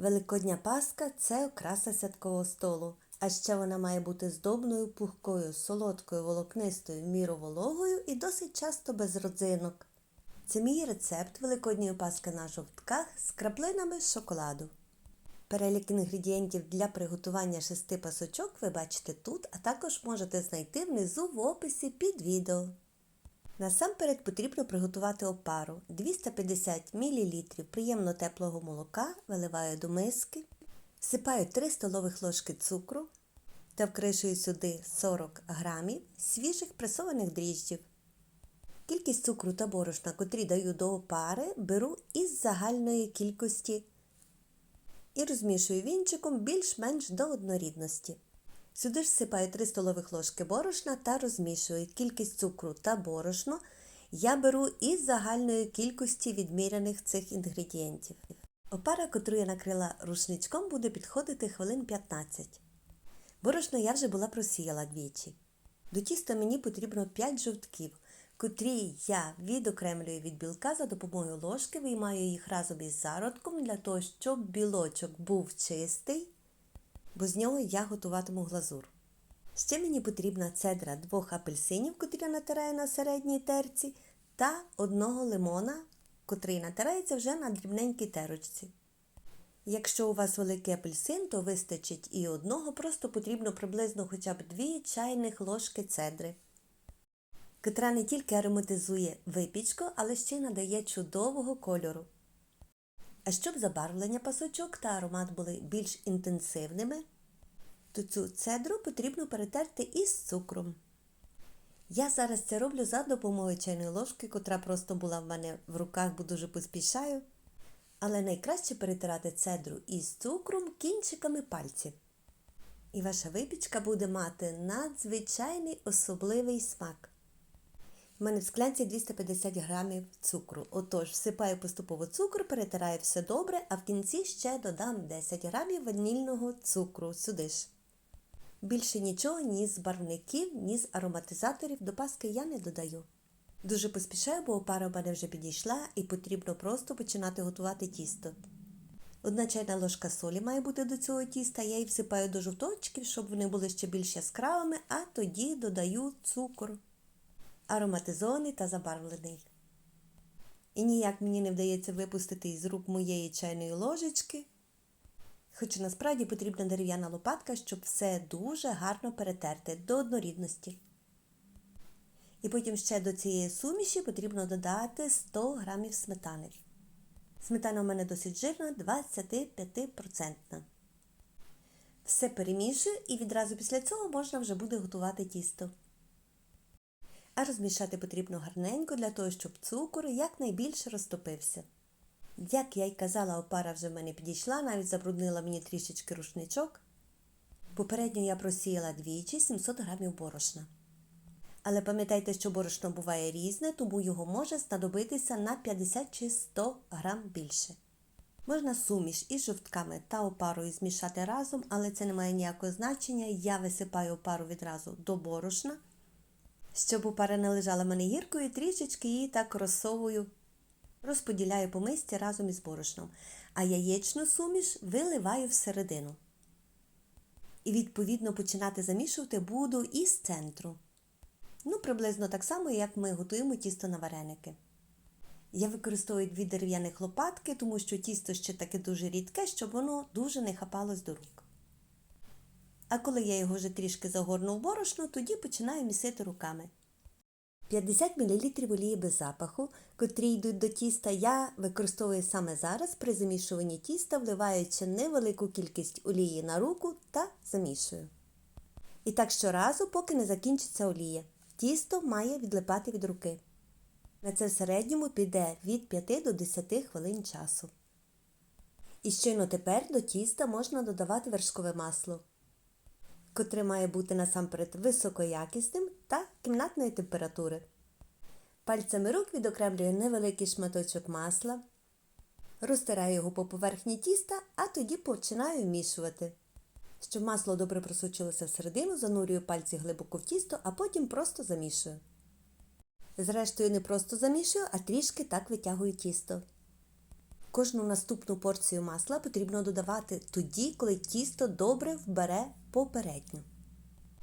Великодня паска це окраса святкового столу, а ще вона має бути здобною, пухкою, солодкою, волокнистою, в міру вологою і досить часто без родзинок. Це мій рецепт великодньої паски на жовтках з краплинами шоколаду. Перелік інгредієнтів для приготування шести пасочок ви бачите тут, а також можете знайти внизу в описі під відео. Насамперед потрібно приготувати опару 250 мл приємно теплого молока виливаю до миски, всипаю 3 столових ложки цукру та вкришую сюди 40 грамів свіжих пресованих дріжджів. Кількість цукру та борошна, котрі даю до опари, беру із загальної кількості і розмішую вінчиком більш-менш до однорідності. Сюди ж всипаю 3 столових ложки борошна та розмішую кількість цукру та борошно я беру із загальної кількості відміряних цих інгредієнтів. Опара, котру я накрила рушничком, буде підходити хвилин 15. Борошно я вже була просіяла двічі. До тіста мені потрібно 5 жовтків, котрі я відокремлюю від білка за допомогою ложки, виймаю їх разом із зародком для того, щоб білочок був чистий бо з нього я готуватиму глазур. Ще мені потрібна цедра двох апельсинів, котрі я натираю на середній терці, та одного лимона, котрий натирається вже на дрібненькій терочці. Якщо у вас великий апельсин, то вистачить і одного, просто потрібно приблизно хоча б 2 чайних ложки цедри. Котра не тільки ароматизує випічку, але ще й надає чудового кольору. А щоб забарвлення пасочок та аромат були більш інтенсивними, то цю цедру потрібно перетерти із цукром. Я зараз це роблю за допомогою чайної ложки, котра просто була в мене в руках, бо дуже поспішаю. Але найкраще перетирати цедру із цукром кінчиками пальців. І ваша випічка буде мати надзвичайний особливий смак. У мене в склянці 250 грамів цукру. Отож, всипаю поступово цукор, перетираю все добре, а в кінці ще додам 10 грамів ванільного цукру сюди ж. Більше нічого ні з барвників, ні з ароматизаторів до паски я не додаю. Дуже поспішаю, бо опара в мене вже підійшла і потрібно просто починати готувати тісто. Одна чайна ложка солі має бути до цього тіста, я її всипаю до жовточків, щоб вони були ще більш яскравими, а тоді додаю цукор ароматизований та забарвлений. І ніяк мені не вдається випустити із рук моєї чайної ложечки, хоча насправді потрібна дерев'яна лопатка, щоб все дуже гарно перетерти до однорідності. І потім ще до цієї суміші потрібно додати 100 г сметани. Сметана у мене досить жирна, 25%. Все перемішую і відразу після цього можна вже буде готувати тісто а розмішати потрібно гарненько для того, щоб цукор якнайбільше розтопився. Як я й казала, опара вже в мене підійшла, навіть забруднила мені трішечки рушничок. Попередньо я просіяла двічі 700 грамів борошна. Але пам'ятайте, що борошно буває різне, тому його може знадобитися на 50 чи 100 грам більше. Можна суміш із жовтками та опарою змішати разом, але це не має ніякого значення. Я висипаю опару відразу до борошна щоб опара не лежала мене гіркою, трішечки її так розсовую, розподіляю по мисці разом із борошном, а яєчну суміш виливаю всередину. І, відповідно, починати замішувати буду із центру. Ну, приблизно так само, як ми готуємо тісто на вареники. Я використовую дві дерев'яних лопатки, тому що тісто ще таке дуже рідке, щоб воно дуже не хапалось до рук. А коли я його вже трішки загорну в борошно, тоді починаю місити руками. 50 мл олії без запаху, котрі йдуть до тіста, я використовую саме зараз при замішуванні тіста, вливаючи невелику кількість олії на руку та замішую. І так щоразу, поки не закінчиться олія. Тісто має відлипати від руки. На це в середньому піде від 5 до 10 хвилин часу. І щойно тепер до тіста можна додавати вершкове масло котре має бути насамперед високоякісним та кімнатної температури. Пальцями рук відокремлюю невеликий шматочок масла, розтираю його по поверхні тіста, а тоді починаю вмішувати. Щоб масло добре просучилося всередину, занурюю пальці глибоко в тісто, а потім просто замішую. Зрештою, не просто замішую, а трішки так витягую тісто. Кожну наступну порцію масла потрібно додавати тоді, коли тісто добре вбере попередньо.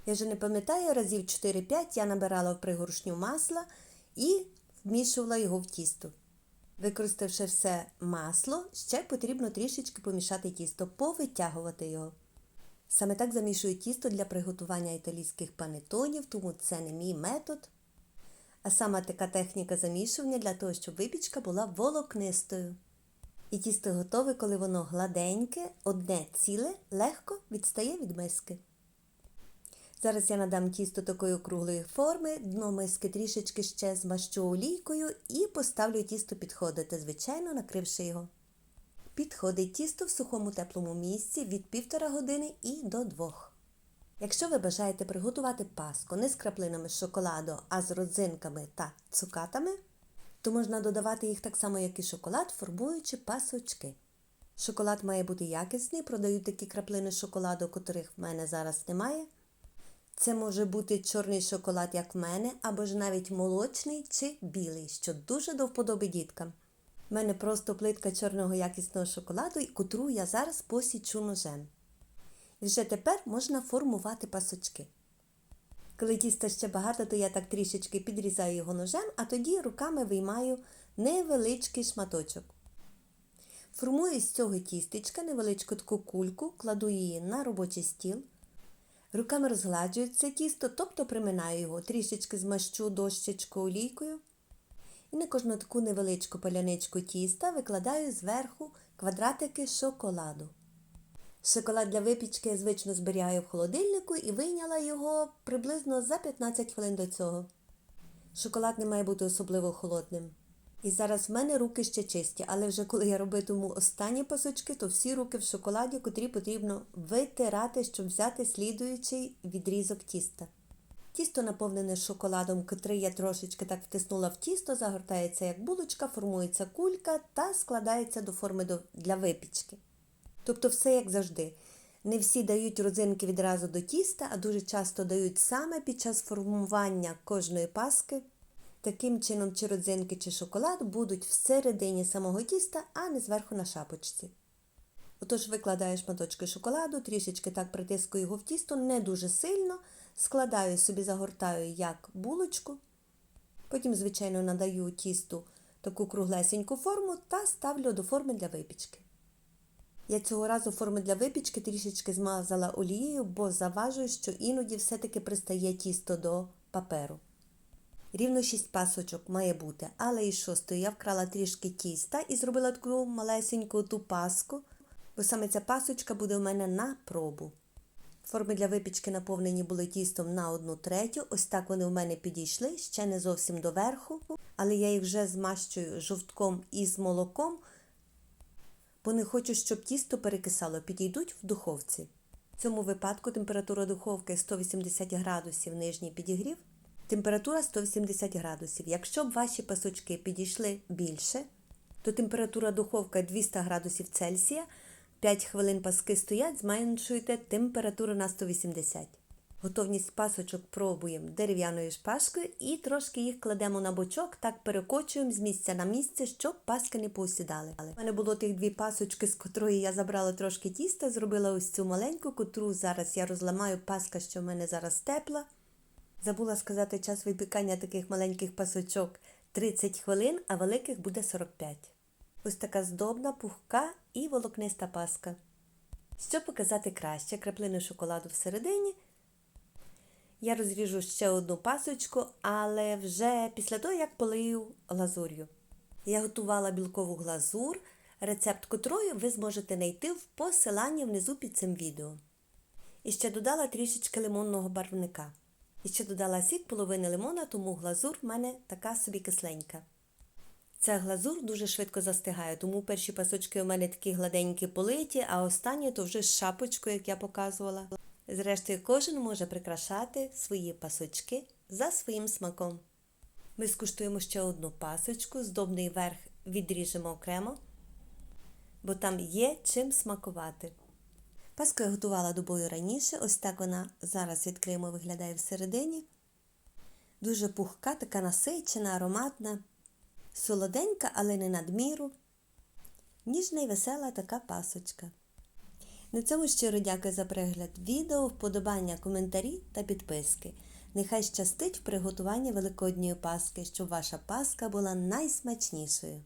Я вже не пам'ятаю, разів 4-5 я набирала в пригоршню масла і вмішувала його в тісто. Використавши все масло, ще потрібно трішечки помішати тісто, повитягувати його. Саме так замішую тісто для приготування італійських панетонів, тому це не мій метод. А саме така техніка замішування для того, щоб випічка була волокнистою. І тісто готове, коли воно гладеньке, одне ціле, легко відстає від миски. Зараз я надам тісто такої округлої форми, дно миски трішечки ще змащу олійкою і поставлю тісто підходити, звичайно, накривши його. Підходить тісто в сухому теплому місці від півтора години і до двох. Якщо ви бажаєте приготувати паску не з краплинами шоколаду, а з родзинками та цукатами, то можна додавати їх так само, як і шоколад, формуючи пасочки. Шоколад має бути якісний, продають такі краплини шоколаду, котрих в мене зараз немає. Це може бути чорний шоколад, як в мене, або ж навіть молочний чи білий, що дуже до вподоби діткам. У мене просто плитка чорного якісного шоколаду, котру я зараз посічу ножем. І вже тепер можна формувати пасочки. Коли тіста ще багато, то я так трішечки підрізаю його ножем, а тоді руками виймаю невеличкий шматочок. Формую з цього тістечка невеличку таку кульку, кладу її на робочий стіл. Руками розгладжую це тісто, тобто приминаю його, трішечки змащу дощечку олійкою. І на кожну таку невеличку паляничку тіста викладаю зверху квадратики шоколаду. Шоколад для випічки я звично зберігаю в холодильнику і вийняла його приблизно за 15 хвилин до цього. Шоколад не має бути особливо холодним. І зараз в мене руки ще чисті, але вже коли я робитиму останні пасочки, то всі руки в шоколаді, котрі потрібно витирати, щоб взяти слідуючий відрізок тіста. Тісто наповнене шоколадом, котрий я трошечки так втиснула в тісто, загортається як булочка, формується кулька та складається до форми для випічки. Тобто все як завжди. Не всі дають родзинки відразу до тіста, а дуже часто дають саме під час формування кожної паски. Таким чином, чи родзинки, чи шоколад будуть всередині самого тіста, а не зверху на шапочці. Отож, викладаю шматочки шоколаду, трішечки так притискую його в тісто, не дуже сильно, складаю собі, загортаю як булочку. Потім, звичайно, надаю тісту таку круглесеньку форму та ставлю до форми для випічки. Я цього разу форми для випічки трішечки змазала олією, бо заважую, що іноді все-таки пристає тісто до паперу. Рівно 6 пасочок має бути, але із шостої я вкрала трішки тіста і зробила таку малесеньку ту паску, бо саме ця пасочка буде у мене на пробу. Форми для випічки наповнені були тістом на одну третю. Ось так вони у мене підійшли, ще не зовсім доверху, але я їх вже змащую жовтком із молоком, бо не хочу, щоб тісто перекисало, підійдуть в духовці. В цьому випадку температура духовки 180 градусів нижній підігрів. Температура 180 градусів. Якщо б ваші пасочки підійшли більше, то температура духовка 200 градусів Цельсія. 5 хвилин паски стоять, зменшуєте температуру на 180. Готовність пасочок пробуємо дерев'яною шпажкою і трошки їх кладемо на бочок, так перекочуємо з місця на місце, щоб паски не поусідали. У мене було тих дві пасочки, з котрої я забрала трошки тіста, зробила ось цю маленьку, котру зараз я розламаю паска, що в мене зараз тепла. Забула сказати, час випікання таких маленьких пасочок 30 хвилин, а великих буде 45. Ось така здобна, пухка і волокниста паска. Щоб показати краще краплину шоколаду всередині, я розріжу ще одну пасочку, але вже після того, як полию глазур'ю. Я готувала білкову глазур, рецепт котрої ви зможете знайти в посиланні внизу під цим відео. І ще додала трішечки лимонного барвника. І ще додала сік половини лимона, тому глазур в мене така собі кисленька. Ця глазур дуже швидко застигає, тому перші пасочки у мене такі гладенькі политі, а останні то вже з шапочкою, як я показувала. Зрештою, кожен може прикрашати свої пасочки за своїм смаком. Ми скуштуємо ще одну пасочку, здобний верх відріжемо окремо, бо там є чим смакувати. Паску я готувала добою раніше, ось так вона зараз відкриємо, виглядає всередині. Дуже пухка, така насичена, ароматна, солоденька, але не надміру. Ніжна і весела така пасочка. На цьому щиро дякую за перегляд відео, вподобання, коментарі та підписки. Нехай щастить в приготуванні Великодньої Паски, щоб ваша Паска була найсмачнішою.